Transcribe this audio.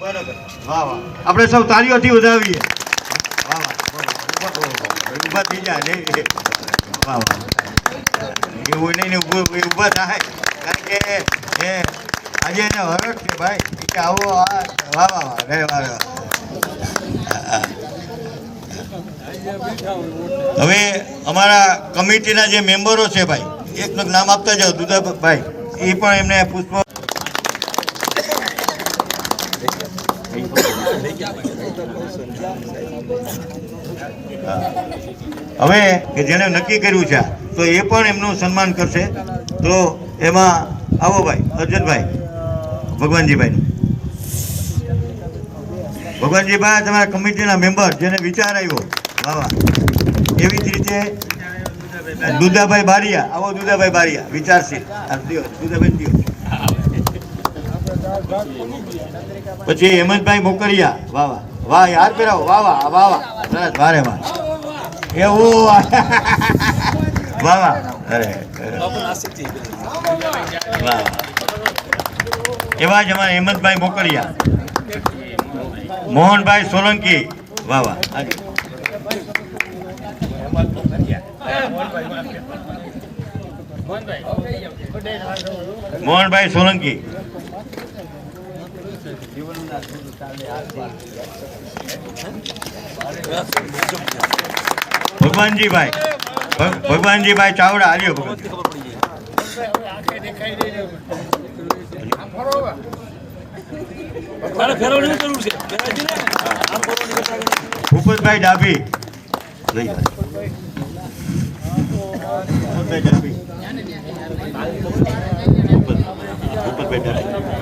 વાહ વાહ. આપણે સૌ તાળીઓથી વધાવીએ. વાહ વાહ. ઊભા- થઈ જાય ને એવું નહીં ને ઊભા થાય. કારણ કે આજે એને હરખ છે, ભાઈ. કે આવો, આ, વાહ રે વાહ. રે વાહ. હવે અમારા કમિટીના જે મેમ્બરો છે, ભાઈ, એક નામ આપતા જાઓ, દુધાભાઈ. એ પણ એમને પુષ્પ હવે કે જેને નક્કી કર્યું છે, તો એ પણ એમનું સન્માન કરશે. તો એમાં આવો ભાઈ, અર્જુનભાઈ, ભગવાનજીભાઈ. ભગવાનજીભાઈ, તમારા કમિટીના મેમ્બર જેને વિચાર આવ્યો, વાહ એવી જ રીતે દુધાભાઈ બારિયા, આવો દુધાભાઈ બારિયા, વિચારશીલ. દુધાભાઈ દ્યો. પછી હેમંતભાઈ મોકરિયા, વાહ વાહ વાહ, યાદ પહેરાવો વાહ વાહ વાહ વાહ, સરસ વારે વાહ. એવું વાહ વાહ અરે. વાહ. એવા જ અમારા હેમંતભાઈ મોકરિયા. મોહનભાઈ સોલંકી, વાહ વાહ મોહનભાઈ સોલંકી. ને ભગવાનજીભાઈ ચાવડા કરતા આગળ. ભૂપતભાઈ ડાભી. લઈ ભૂપતભાઈ ડાભી. ભૂપતભાઈ ડાભી.